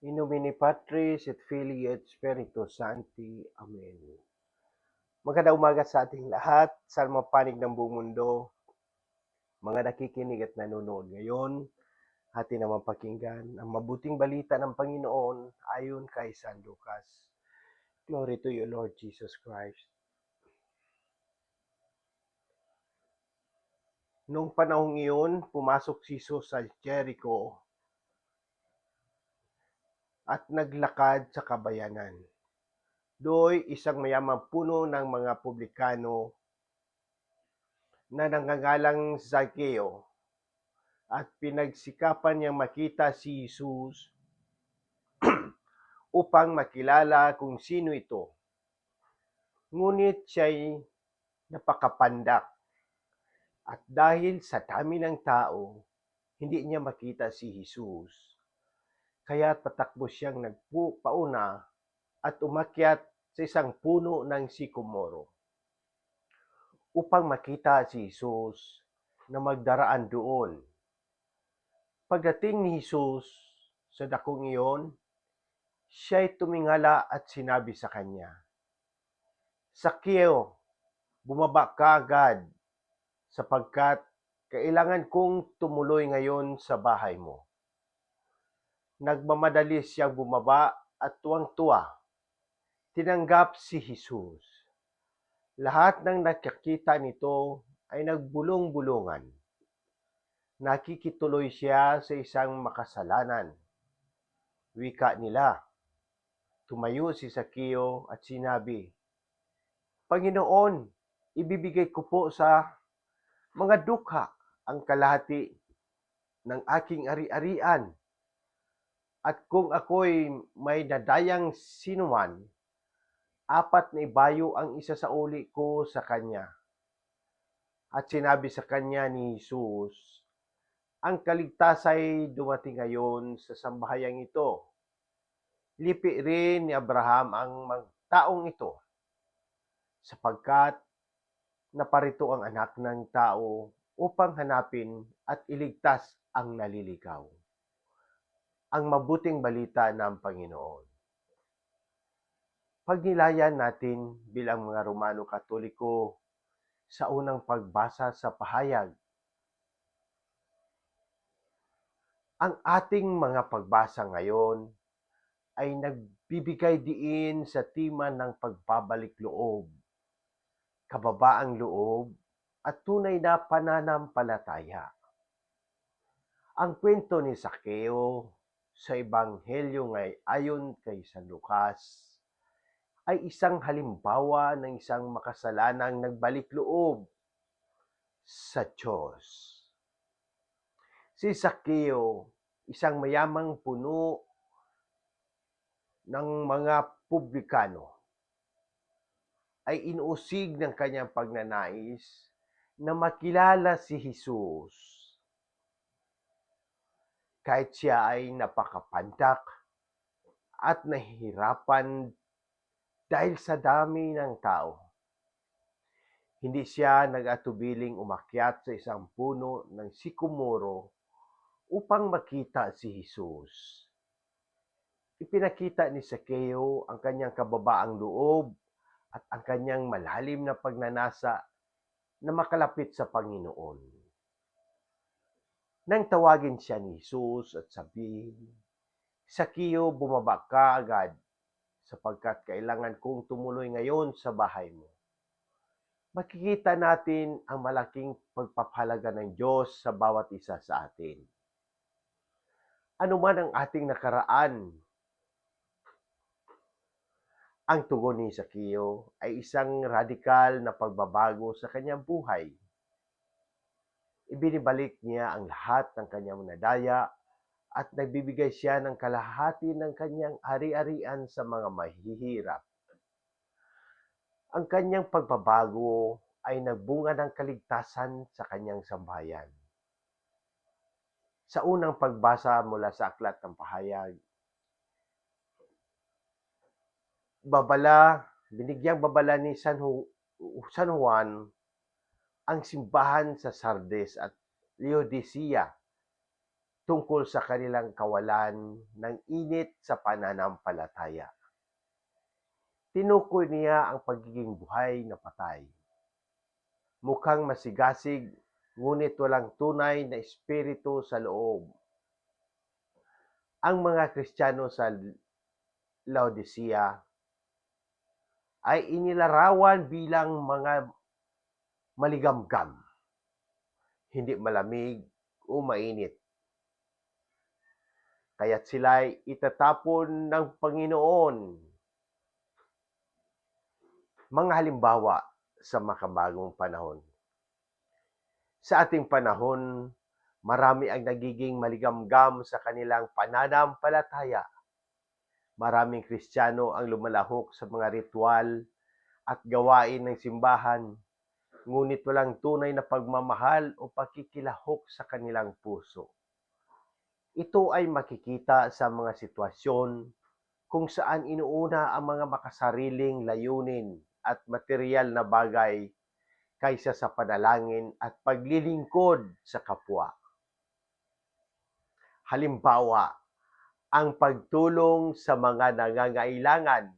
In nomine Patris et Filii et Spiritus Sancti. Amen. Magandang umaga sa ating lahat, sa mga panig ng buong mundo, mga nakikinig at nanonood ngayon, atin naman pakinggan ang mabuting balita ng Panginoon ayon kay San Lucas. Glory to you, Lord Jesus Christ. Noong panahong iyon, pumasok si Jesus sa Jericho at naglakad sa kabayanan. Doy isang mayamang puno ng mga publikano na nangangalang Zaccheo at pinagsikapan niyang makita si Jesus upang makilala kung sino ito. Ngunit siya'y napakapandak at dahil sa dami ng tao, hindi niya makita si Jesus. Kaya patakbo siyang nagpauna at umakyat sa isang puno ng sikomoro upang makita si Jesus na magdaraan doon. Pagdating ni Jesus sa dakong iyon, siya'y tumingala at sinabi sa kanya, Sakeo, bumaba ka agad sapagkat kailangan kong tumuloy ngayon sa bahay mo. Nagmamadali siyang bumaba at tuwang-tuwa. Tinanggap si Jesus. Lahat ng nakakita nito ay nagbulong-bulungan. Nakikituloy siya sa isang makasalanan. Wika nila. Tumayo si Sakeo at sinabi, Panginoon, ibibigay ko po sa mga dukha ang kalahati ng aking ari-arian. At kung ako'y may nadayang sinuman, apat na ibayo ang isa sa uli ko sa kanya. At sinabi sa kanya ni Jesus, ang kaligtasan ay dumating ngayon sa sambahayang ito. Lipi rin ni Abraham ang mag- taong ito, sapagkat naparito ang anak ng tao upang hanapin at iligtas ang naliligaw. Ang mabuting balita ng Panginoon. Pagnilayan natin bilang mga Romano Katoliko sa unang pagbasa sa pahayag. Ang ating mga pagbasa ngayon ay nagbibigay diin sa tema ng pagbabalik loob kababaang loob at tunay na pananampalataya. Ang kwento ni Sakeo sa Ebanghelyo ngay ayon kay San Lucas ay isang halimbawa ng isang makasalanang nagbalik loob sa Diyos. Si Sakeo, isang mayamang puno ng mga publikano, ay inuusig ng kanyang pagnanais na makilala si Jesus. Kahit siya ay napakapandak at nahihirapan dahil sa dami ng tao. Hindi siya nag-atubiling umakyat sa isang puno ng sikumoro upang makita si Jesus. Ipinakita ni Sakeo ang kanyang kababaang loob at ang kanyang malalim na pagnanasa na makalapit sa Panginoon. Nang tawagin siya ni Jesus at sabihin, Sakio, bumaba ka agad sapagkat kailangan kong tumuloy ngayon sa bahay mo. Makikita natin ang malaking pagpapahalaga ng Diyos sa bawat isa sa atin. Ano man ang ating nakaraan ang tugon ni Sakio ay isang radikal na pagbabago sa kanyang buhay. Ibinibalik niya ang lahat ng kanyang nadaya at nagbibigay siya ng kalahati ng kanyang ari-arian sa mga mahihirap. Ang kanyang pagbabago ay nagbunga ng kaligtasan sa kanyang sambayan. Sa unang pagbasa mula sa Aklat ng Pahayag, babala, binigyang babala ni San, San Juan ang simbahan sa Sardes at Laodicea tungkol sa kanilang kawalan ng init sa pananampalataya. Tinukoy niya ang pagiging buhay na patay. Mukhang masigasig, ngunit walang tunay na espiritu sa loob. Ang mga Kristiyano sa Laodicea ay inilarawan bilang mga maligamgam, hindi malamig o mainit. Kaya't sila'y itatapon ng Panginoon. Mga halimbawa sa makabagong panahon. Sa ating panahon, marami ang nagiging maligamgam sa kanilang pananampalataya. Maraming Kristiyano ang lumalahok sa mga ritual at gawain ng simbahan, ngunit walang tunay na pagmamahal o pakikilahok sa kanilang puso. Ito ay makikita sa mga sitwasyon kung saan inuuna ang mga makasariling layunin at material na bagay kaysa sa panalangin at paglilingkod sa kapwa. Halimbawa, ang pagtulong sa mga nangangailangan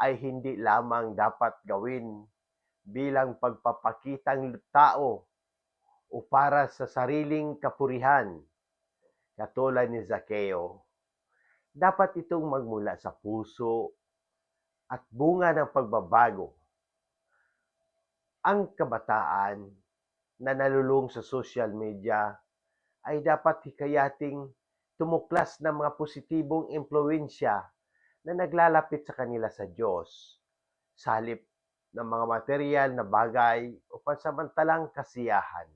ay hindi lamang dapat gawin bilang pagpapakitang tao o para sa sariling kapurihan, katulad ni Zaccheo. Dapat itong magmula sa puso at bunga ng pagbabago. Ang kabataan na nalulung sa social media ay dapat hikayating tumuklas ng mga positibong impluensya na naglalapit sa kanila sa Diyos sa halip ng mga material na bagay o pansamantalang kasiyahan.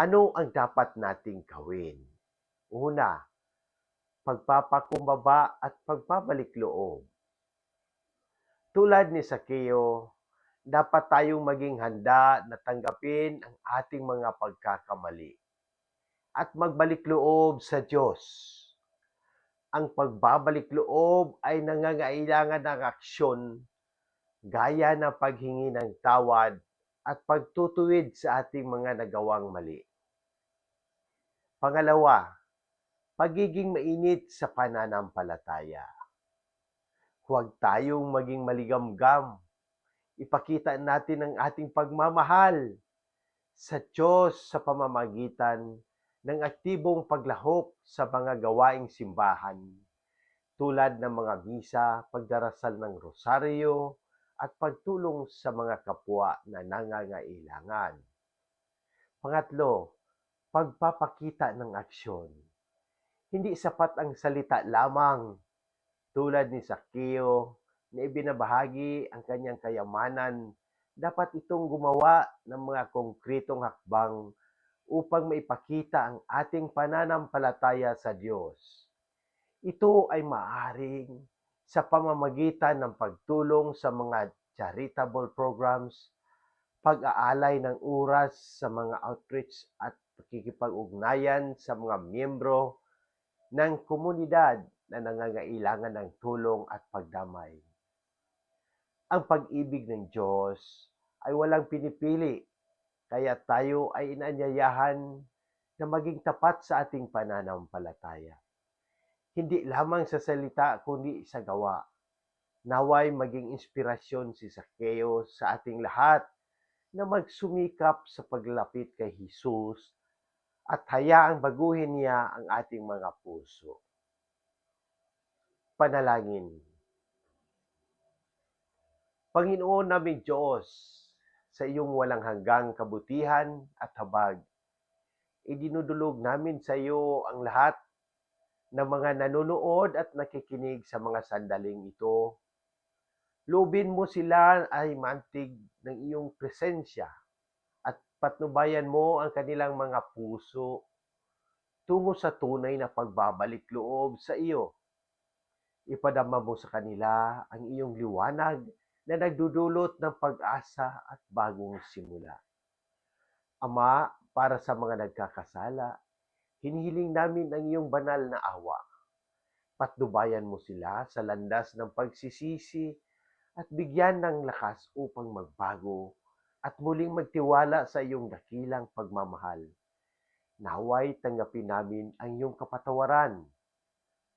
Ano ang dapat nating gawin? Una, pagpapakumbaba at pagpabalik loob. Tulad ni Sakeo, dapat tayong maging handa na tanggapin ang ating mga pagkakamali at magbalik loob sa Diyos. Ang pagbabalik loob ay nangangailangan ng aksyon gaya ng paghingi ng tawad at pagtutuwid sa ating mga nagawang mali. Pangalawa, pagiging mainit sa pananampalataya. Huwag tayong maging maligamgam. Ipakita natin ang ating pagmamahal sa Diyos sa pamamagitan ng aktibong paglahok sa mga gawaing simbahan tulad ng mga misa, pagdarasal ng rosaryo, at pagtulong sa mga kapwa na nangangailangan. Pangatlo, pagpapakita ng aksyon. Hindi sapat ang salita lamang tulad ni Sakeo na ibinabahagi ang kanyang kayamanan, dapat itong gumawa ng mga konkretong hakbang upang maipakita ang ating pananampalataya sa Diyos. Ito ay maaring sa pamamagitan ng pagtulong sa mga charitable programs, pag-aalay ng oras sa mga outreach at pakikipag-ugnayan sa mga miyembro ng komunidad na nangangailangan ng tulong at pagdamay. Ang pag-ibig ng Diyos ay walang pinipili, kaya tayo ay inanyayahan na maging tapat sa ating pananampalataya hindi lamang sa salita kundi sa gawa. Naway maging inspirasyon si Sakeo sa ating lahat na magsumikap sa paglapit kay Jesus at hayaang baguhin niya ang ating mga puso. Panalangin. Panginoon namin Diyos, sa iyong walang hanggang kabutihan at habag, idinudulog namin sa iyo ang lahat ng mga nanonood at nakikinig sa mga sandaling ito. Lubin mo sila ay mantig ng iyong presensya at patnubayan mo ang kanilang mga puso tungo sa tunay na pagbabalik loob sa iyo. Ipadama mo sa kanila ang iyong liwanag na nagdudulot ng pag-asa at bagong simula. Ama, para sa mga nagkakasala, Hinihiling namin ang iyong banal na awa. Patnubayan mo sila sa landas ng pagsisisi at bigyan ng lakas upang magbago at muling magtiwala sa iyong dakilang pagmamahal. Naway tanggapin namin ang iyong kapatawaran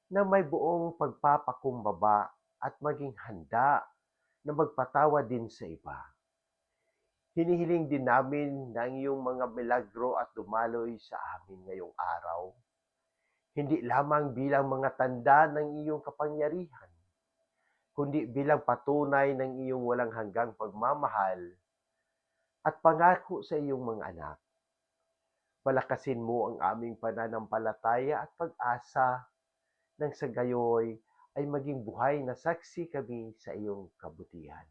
na may buong pagpapakumbaba at maging handa na magpatawa din sa iba. Hinihiling din namin na iyong mga milagro at dumaloy sa amin ngayong araw. Hindi lamang bilang mga tanda ng iyong kapangyarihan, kundi bilang patunay ng iyong walang hanggang pagmamahal at pangako sa iyong mga anak. Palakasin mo ang aming pananampalataya at pag-asa nang sa gayoy ay maging buhay na saksi kami sa iyong kabutihan.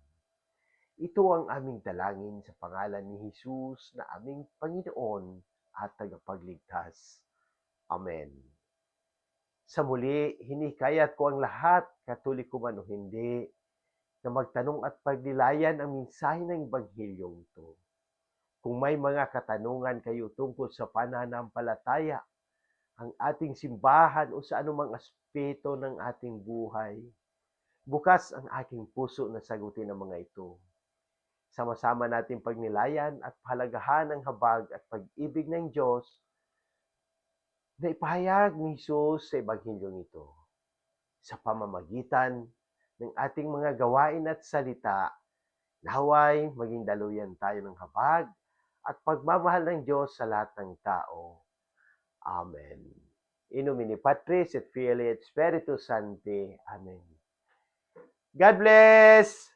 Ito ang aming dalangin sa pangalan ni Jesus na aming Panginoon at tagapagligtas. Amen. Sa muli, hinikayat ko ang lahat, katoliko man o hindi, na magtanong at pagnilayan ang mensahe ng Ebanghilyong ito. Kung may mga katanungan kayo tungkol sa pananampalataya, ang ating simbahan o sa anumang aspeto ng ating buhay, bukas ang aking puso na sagutin ang mga ito. Sama-sama natin pagnilayan at pahalagahan ang habag at pag-ibig ng Diyos na ipahayag ni Jesus sa Ebanghilyong ito sa pamamagitan ng ating mga gawain at salita, naway maging daluyan tayo ng habag at pagmamahal ng Diyos sa lahat ng tao. Amen. In nomine Patris et Filii et Spiritus Sancti. Amen. God bless!